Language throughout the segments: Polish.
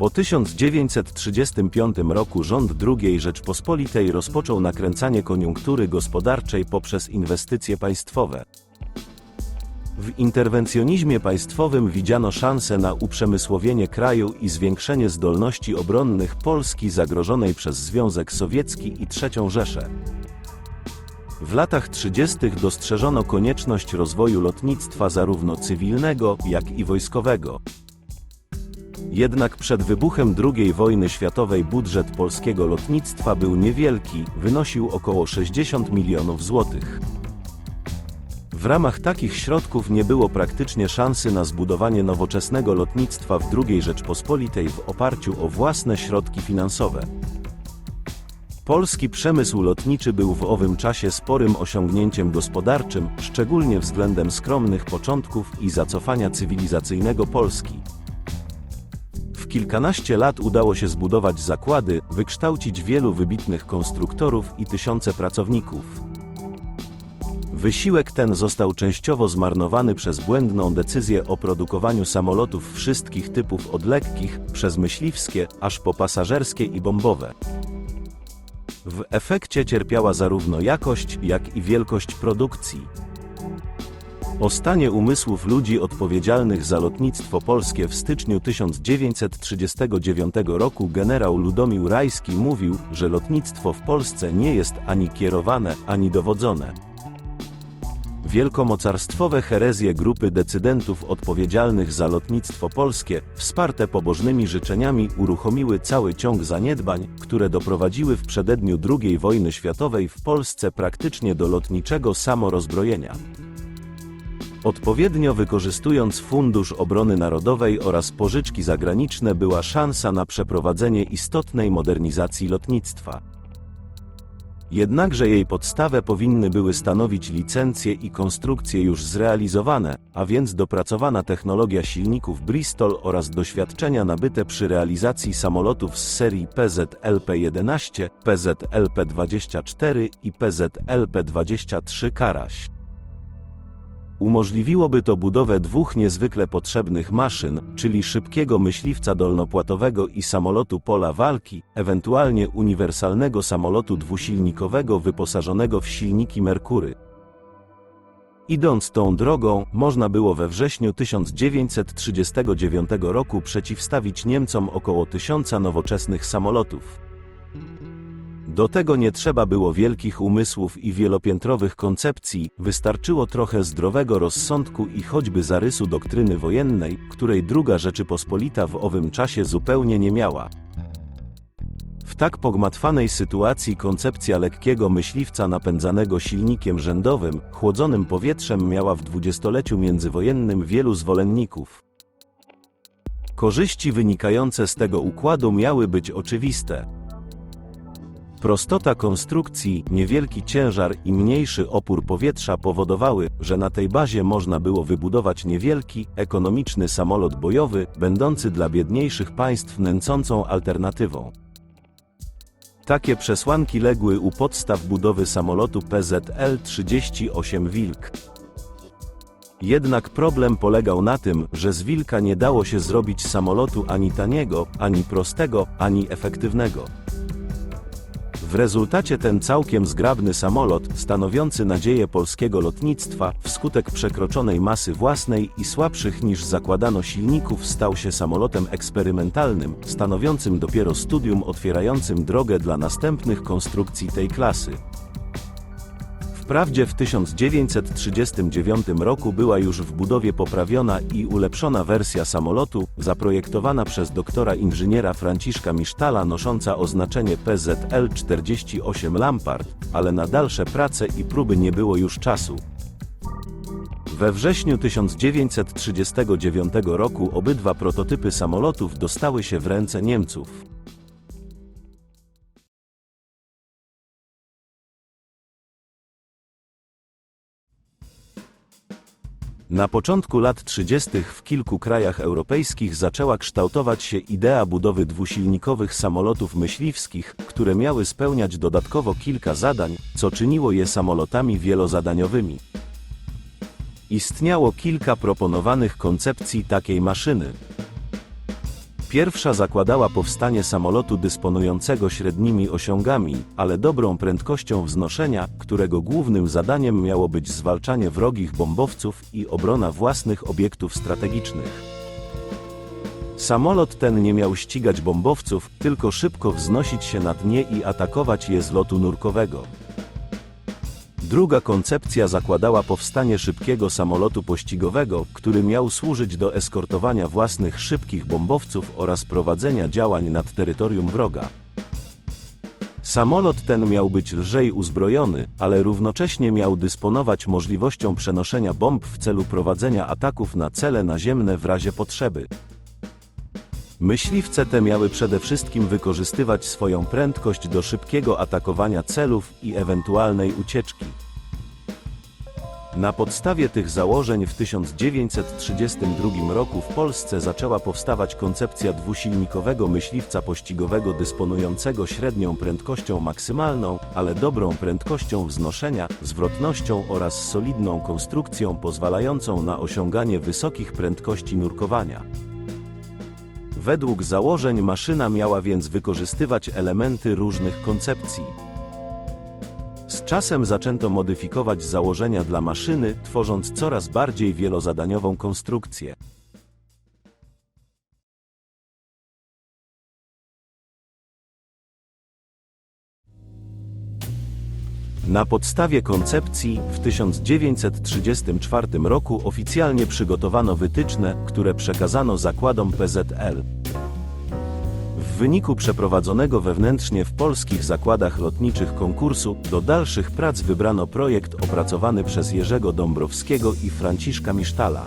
Po 1935 roku rząd II Rzeczpospolitej rozpoczął nakręcanie koniunktury gospodarczej poprzez inwestycje państwowe. W interwencjonizmie państwowym widziano szansę na uprzemysłowienie kraju i zwiększenie zdolności obronnych Polski zagrożonej przez Związek Sowiecki i III Rzeszę. W latach 30. dostrzeżono konieczność rozwoju lotnictwa zarówno cywilnego, jak i wojskowego. Jednak przed wybuchem II wojny światowej budżet polskiego lotnictwa był niewielki, wynosił około 60 milionów złotych. W ramach takich środków nie było praktycznie szansy na zbudowanie nowoczesnego lotnictwa w II Rzeczpospolitej w oparciu o własne środki finansowe. Polski przemysł lotniczy był w owym czasie sporym osiągnięciem gospodarczym, szczególnie względem skromnych początków i zacofania cywilizacyjnego Polski. Kilkanaście lat udało się zbudować zakłady, wykształcić wielu wybitnych konstruktorów i tysiące pracowników. Wysiłek ten został częściowo zmarnowany przez błędną decyzję o produkowaniu samolotów wszystkich typów od lekkich, przez myśliwskie, aż po pasażerskie i bombowe. W efekcie cierpiała zarówno jakość, jak i wielkość produkcji. O stanie umysłów ludzi odpowiedzialnych za lotnictwo polskie w styczniu 1939 roku generał Ludomił Rajski mówił, że lotnictwo w Polsce nie jest ani kierowane, ani dowodzone. Wielkomocarstwowe herezje grupy decydentów odpowiedzialnych za lotnictwo polskie, wsparte pobożnymi życzeniami, uruchomiły cały ciąg zaniedbań, które doprowadziły w przededniu II wojny światowej w Polsce praktycznie do lotniczego samorozbrojenia. Odpowiednio wykorzystując Fundusz Obrony Narodowej oraz pożyczki zagraniczne była szansa na przeprowadzenie istotnej modernizacji lotnictwa. Jednakże jej podstawę powinny były stanowić licencje i konstrukcje już zrealizowane, a więc dopracowana technologia silników Bristol oraz doświadczenia nabyte przy realizacji samolotów z serii PZLP-11, PZLP-24 i PZLP-23 Karaś. Umożliwiłoby to budowę dwóch niezwykle potrzebnych maszyn, czyli szybkiego myśliwca dolnopłatowego i samolotu pola walki, ewentualnie uniwersalnego samolotu dwusilnikowego wyposażonego w silniki Merkury. Idąc tą drogą, można było we wrześniu 1939 roku przeciwstawić Niemcom około tysiąca nowoczesnych samolotów. Do tego nie trzeba było wielkich umysłów i wielopiętrowych koncepcji, wystarczyło trochę zdrowego rozsądku i choćby zarysu doktryny wojennej, której druga Rzeczypospolita w owym czasie zupełnie nie miała. W tak pogmatwanej sytuacji koncepcja lekkiego myśliwca napędzanego silnikiem rzędowym, chłodzonym powietrzem miała w dwudziestoleciu międzywojennym wielu zwolenników. Korzyści wynikające z tego układu miały być oczywiste. Prostota konstrukcji, niewielki ciężar i mniejszy opór powietrza powodowały, że na tej bazie można było wybudować niewielki, ekonomiczny samolot bojowy, będący dla biedniejszych państw nęcącą alternatywą. Takie przesłanki legły u podstaw budowy samolotu PZL-38 Wilk. Jednak problem polegał na tym, że z Wilka nie dało się zrobić samolotu ani taniego, ani prostego, ani efektywnego. W rezultacie ten całkiem zgrabny samolot, stanowiący nadzieję polskiego lotnictwa, wskutek przekroczonej masy własnej i słabszych niż zakładano silników stał się samolotem eksperymentalnym, stanowiącym dopiero studium otwierającym drogę dla następnych konstrukcji tej klasy. Wprawdzie w 1939 roku była już w budowie poprawiona i ulepszona wersja samolotu, zaprojektowana przez doktora inżyniera Franciszka Misztala nosząca oznaczenie PZL-48 Lampard, ale na dalsze prace i próby nie było już czasu. We wrześniu 1939 roku obydwa prototypy samolotów dostały się w ręce Niemców. Na początku lat 30. w kilku krajach europejskich zaczęła kształtować się idea budowy dwusilnikowych samolotów myśliwskich, które miały spełniać dodatkowo kilka zadań, co czyniło je samolotami wielozadaniowymi. Istniało kilka proponowanych koncepcji takiej maszyny. Pierwsza zakładała powstanie samolotu dysponującego średnimi osiągami, ale dobrą prędkością wznoszenia, którego głównym zadaniem miało być zwalczanie wrogich bombowców i obrona własnych obiektów strategicznych. Samolot ten nie miał ścigać bombowców, tylko szybko wznosić się nad nie i atakować je z lotu nurkowego. Druga koncepcja zakładała powstanie szybkiego samolotu pościgowego, który miał służyć do eskortowania własnych szybkich bombowców oraz prowadzenia działań nad terytorium wroga. Samolot ten miał być lżej uzbrojony, ale równocześnie miał dysponować możliwością przenoszenia bomb w celu prowadzenia ataków na cele naziemne w razie potrzeby. Myśliwce te miały przede wszystkim wykorzystywać swoją prędkość do szybkiego atakowania celów i ewentualnej ucieczki. Na podstawie tych założeń w 1932 roku w Polsce zaczęła powstawać koncepcja dwusilnikowego myśliwca pościgowego dysponującego średnią prędkością maksymalną, ale dobrą prędkością wznoszenia, zwrotnością oraz solidną konstrukcją pozwalającą na osiąganie wysokich prędkości nurkowania. Według założeń maszyna miała więc wykorzystywać elementy różnych koncepcji. Z czasem zaczęto modyfikować założenia dla maszyny, tworząc coraz bardziej wielozadaniową konstrukcję. Na podstawie koncepcji w 1934 roku oficjalnie przygotowano wytyczne, które przekazano zakładom PZL. W wyniku przeprowadzonego wewnętrznie w polskich zakładach lotniczych konkursu, do dalszych prac wybrano projekt opracowany przez Jerzego Dąbrowskiego i Franciszka Misztala.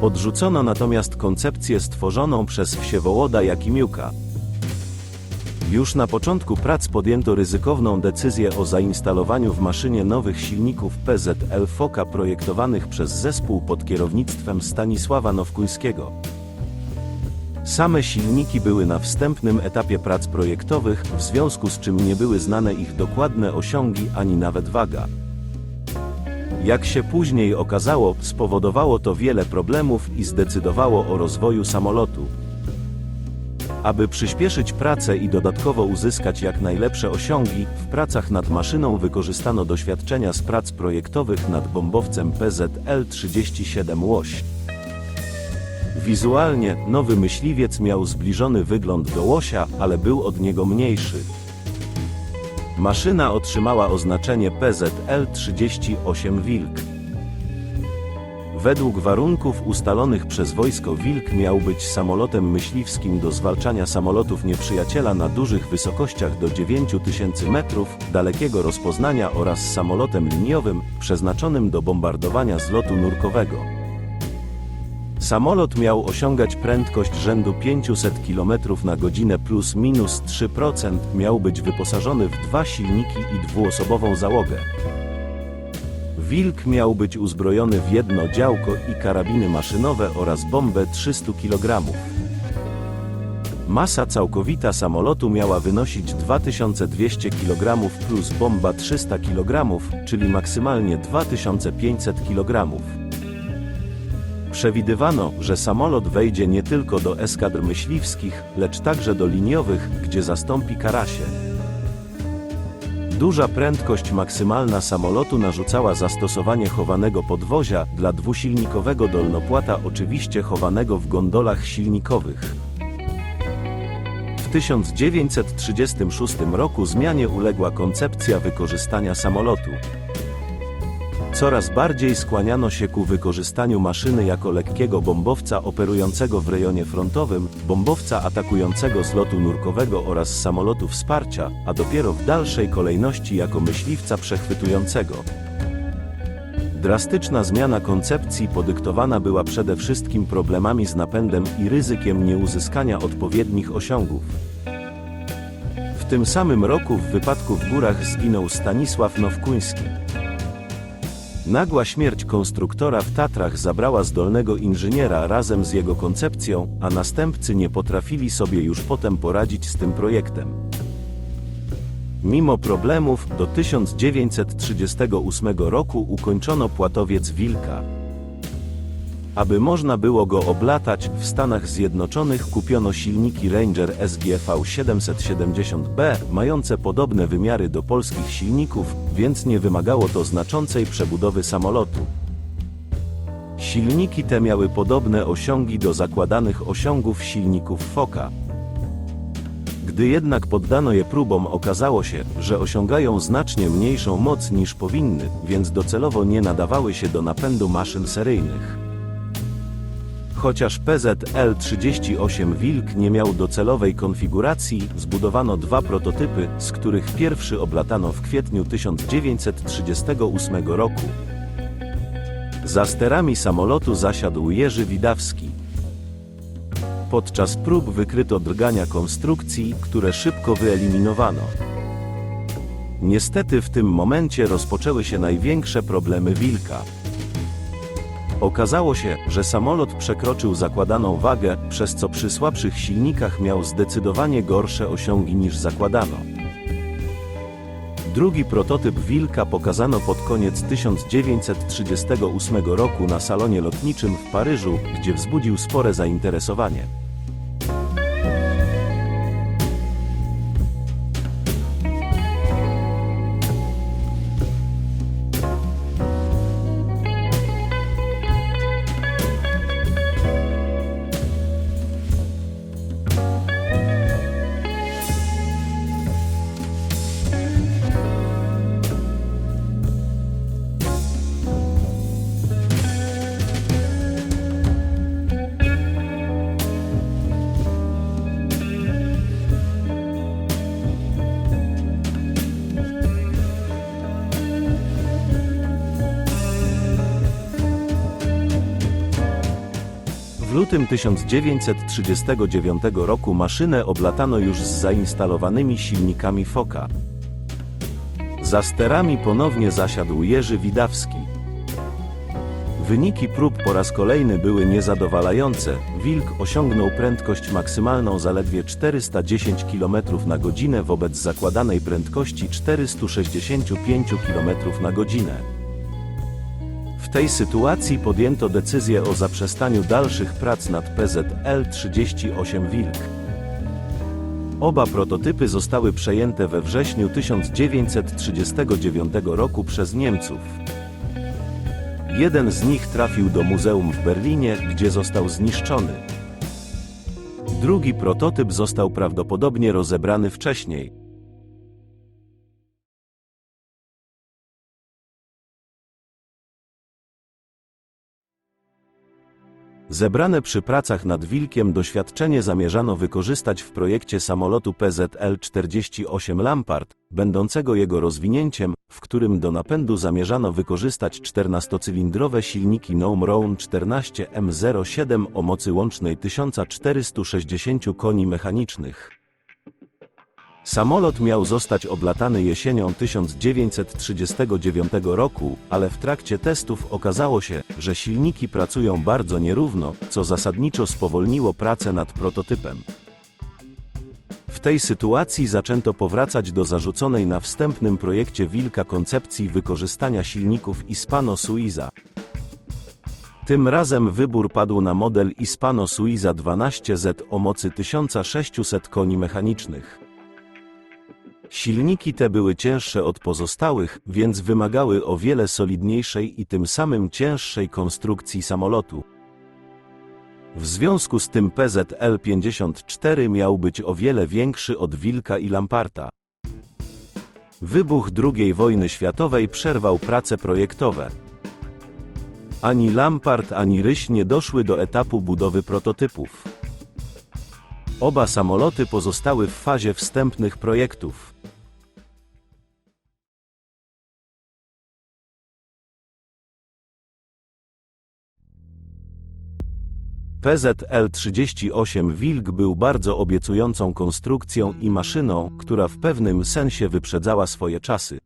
Odrzucono natomiast koncepcję stworzoną przez Wsiewołoda Jakimiuka. Już na początku prac podjęto ryzykowną decyzję o zainstalowaniu w maszynie nowych silników PZL Foka projektowanych przez zespół pod kierownictwem Stanisława Nowkuńskiego. Same silniki były na wstępnym etapie prac projektowych, w związku z czym nie były znane ich dokładne osiągi ani nawet waga. Jak się później okazało, spowodowało to wiele problemów i zdecydowało o rozwoju samolotu. Aby przyspieszyć pracę i dodatkowo uzyskać jak najlepsze osiągi, w pracach nad maszyną wykorzystano doświadczenia z prac projektowych nad bombowcem PZL-37 Łoś. Wizualnie, nowy myśliwiec miał zbliżony wygląd do łosia, ale był od niego mniejszy. Maszyna otrzymała oznaczenie PZL-38 Wilk. Według warunków ustalonych przez wojsko Wilk miał być samolotem myśliwskim do zwalczania samolotów nieprzyjaciela na dużych wysokościach do 9000 metrów, dalekiego rozpoznania oraz samolotem liniowym, przeznaczonym do bombardowania z lotu nurkowego. Samolot miał osiągać prędkość rzędu 500 km na godzinę plus minus 3%, miał być wyposażony w dwa silniki i dwuosobową załogę. Wilk miał być uzbrojony w jedno działko i karabiny maszynowe oraz bombę 300 kg. Masa całkowita samolotu miała wynosić 2200 kg plus bomba 300 kg, czyli maksymalnie 2500 kg. Przewidywano, że samolot wejdzie nie tylko do eskadr myśliwskich, lecz także do liniowych, gdzie zastąpi Karasie. Duża prędkość maksymalna samolotu narzucała zastosowanie chowanego podwozia dla dwusilnikowego dolnopłata oczywiście chowanego w gondolach silnikowych. W 1936 roku zmianie uległa koncepcja wykorzystania samolotu. Coraz bardziej skłaniano się ku wykorzystaniu maszyny jako lekkiego bombowca operującego w rejonie frontowym, bombowca atakującego z lotu nurkowego oraz samolotu wsparcia, a dopiero w dalszej kolejności jako myśliwca przechwytującego. Drastyczna zmiana koncepcji podyktowana była przede wszystkim problemami z napędem i ryzykiem nieuzyskania odpowiednich osiągów. W tym samym roku w wypadku w górach zginął Stanisław Nowkuński. Nagła śmierć konstruktora w Tatrach zabrała zdolnego inżyniera razem z jego koncepcją, a następcy nie potrafili sobie już potem poradzić z tym Mimo problemów, do 1938 roku ukończono płatowiec Wilka. Aby można było go oblatać, w Stanach Zjednoczonych kupiono silniki Ranger SGV 770B, mające podobne wymiary do polskich silników, więc nie wymagało to znaczącej przebudowy samolotu. Silniki te miały podobne osiągi do zakładanych osiągów silników Foka. Gdy jednak poddano je próbom, okazało się, że osiągają znacznie mniejszą moc niż powinny, więc docelowo nie nadawały się do napędu maszyn seryjnych. Chociaż PZL-38 Wilk nie miał docelowej konfiguracji, zbudowano dwa prototypy, z których pierwszy oblatano w kwietniu 1938 roku. Za sterami samolotu zasiadł Jerzy Widawski. Podczas prób wykryto drgania konstrukcji, które szybko wyeliminowano. Niestety w tym momencie rozpoczęły się największe problemy Wilka. Okazało się, że samolot przekroczył zakładaną wagę, przez co przy słabszych silnikach miał zdecydowanie gorsze osiągi niż zakładano. Drugi prototyp Wilka pokazano pod koniec 1938 roku na salonie lotniczym w Paryżu, gdzie wzbudził spore zainteresowanie. Lutym 1939 roku maszynę oblatano już z zainstalowanymi silnikami Foka. Za sterami ponownie zasiadł Jerzy Widawski. Wyniki prób po raz kolejny były niezadowalające. Wilk osiągnął prędkość maksymalną zaledwie 410 km na godzinę wobec zakładanej prędkości 465 km na godzinę. Tej sytuacji podjęto decyzję o zaprzestaniu dalszych prac nad PZL-38 Wilk. Oba prototypy zostały przejęte we wrześniu 1939 roku przez Niemców. Jeden z nich trafił do muzeum w Berlinie, gdzie został zniszczony. Drugi prototyp został prawdopodobnie rozebrany wcześniej. Zebrane przy pracach nad Wilkiem doświadczenie zamierzano wykorzystać w projekcie samolotu PZL-48 Lampard, będącego jego rozwinięciem, w którym do napędu zamierzano wykorzystać 14-cylindrowe silniki Gnome 14 M07 o mocy łącznej 1460 koni mechanicznych. Samolot miał zostać oblatany jesienią 1939 roku, ale w trakcie testów okazało się, że silniki pracują bardzo nierówno, co zasadniczo spowolniło pracę nad prototypem. W tej sytuacji zaczęto powracać do zarzuconej na wstępnym projekcie Wilka koncepcji wykorzystania silników Hispano-Suiza. Tym razem wybór padł na model Hispano-Suiza 12Z o mocy 1600 koni mechanicznych. Silniki te były cięższe od pozostałych, więc wymagały o wiele solidniejszej i tym samym cięższej konstrukcji samolotu. W związku z tym PZL-54 miał być o wiele większy od Wilka i Lamparta. Wybuch II wojny światowej przerwał prace projektowe. Ani Lampart, ani Ryś nie doszły do etapu budowy prototypów. Oba samoloty pozostały w fazie wstępnych projektów. PZL-38 Wilk był bardzo obiecującą konstrukcją i maszyną, która w pewnym sensie wyprzedzała swoje czasy.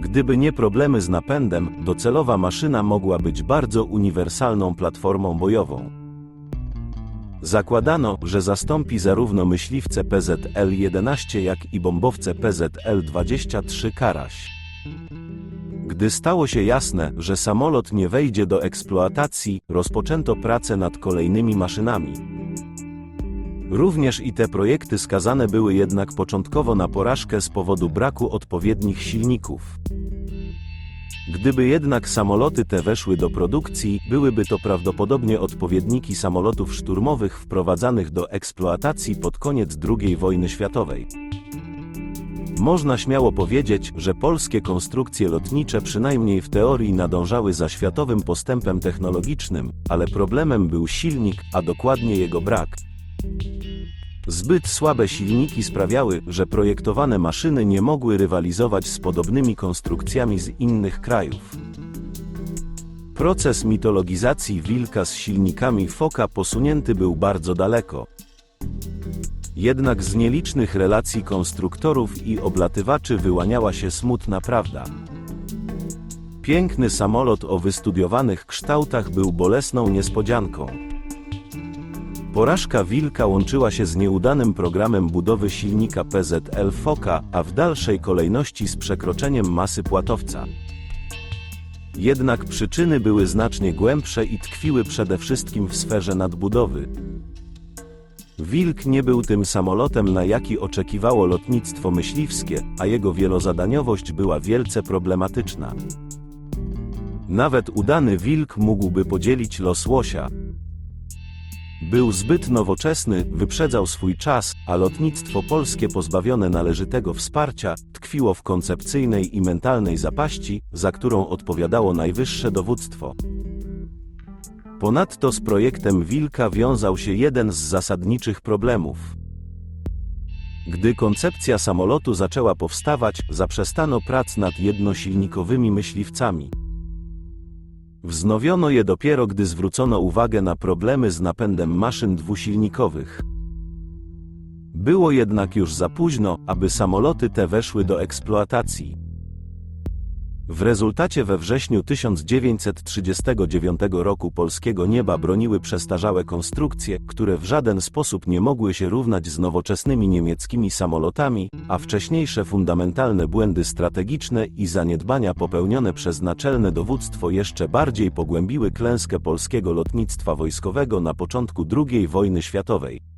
Gdyby nie problemy z napędem, docelowa maszyna mogła być bardzo uniwersalną platformą bojową. Zakładano, że zastąpi zarówno myśliwce PZL-11 jak i bombowce PZL-23 Karaś. Gdy stało się jasne, że samolot nie wejdzie do eksploatacji, rozpoczęto pracę nad kolejnymi maszynami. Również i te projekty skazane były jednak początkowo na porażkę z powodu braku odpowiednich silników. Gdyby jednak samoloty te weszły do produkcji, byłyby to prawdopodobnie odpowiedniki samolotów szturmowych wprowadzanych do eksploatacji pod koniec II wojny światowej. Można śmiało powiedzieć, że polskie konstrukcje lotnicze przynajmniej w teorii nadążały za światowym postępem technologicznym, ale problemem był silnik, a dokładnie jego brak. Zbyt słabe silniki sprawiały, że projektowane maszyny nie mogły rywalizować z podobnymi konstrukcjami z innych krajów. Proces mitologizacji wilka z silnikami foka posunięty był bardzo daleko. Jednak z nielicznych relacji konstruktorów i oblatywaczy wyłaniała się smutna prawda. Piękny samolot o wystudiowanych kształtach był bolesną niespodzianką. Porażka Wilka łączyła się z nieudanym programem budowy silnika PZL Foka, a w dalszej kolejności z przekroczeniem masy płatowca. Jednak przyczyny były znacznie głębsze i tkwiły przede wszystkim w sferze nadbudowy. Wilk nie był tym samolotem, na jaki oczekiwało lotnictwo myśliwskie, a jego wielozadaniowość była wielce problematyczna. Nawet udany wilk mógłby podzielić los łosia. Był zbyt nowoczesny, wyprzedzał swój czas, a lotnictwo polskie pozbawione należytego wsparcia, tkwiło w koncepcyjnej i mentalnej zapaści, za którą odpowiadało najwyższe dowództwo. Ponadto z projektem Wilka wiązał się jeden z zasadniczych problemów. Gdy koncepcja samolotu zaczęła powstawać, zaprzestano prac nad jednosilnikowymi myśliwcami. Wznowiono je dopiero gdy zwrócono uwagę na problemy z napędem maszyn dwusilnikowych. Było jednak już za późno, aby samoloty te weszły do eksploatacji. W rezultacie we wrześniu 1939 roku polskiego nieba broniły przestarzałe konstrukcje, które w żaden sposób nie mogły się równać z nowoczesnymi niemieckimi samolotami, a wcześniejsze fundamentalne błędy strategiczne i zaniedbania popełnione przez naczelne dowództwo jeszcze bardziej pogłębiły klęskę polskiego lotnictwa wojskowego na początku II wojny światowej.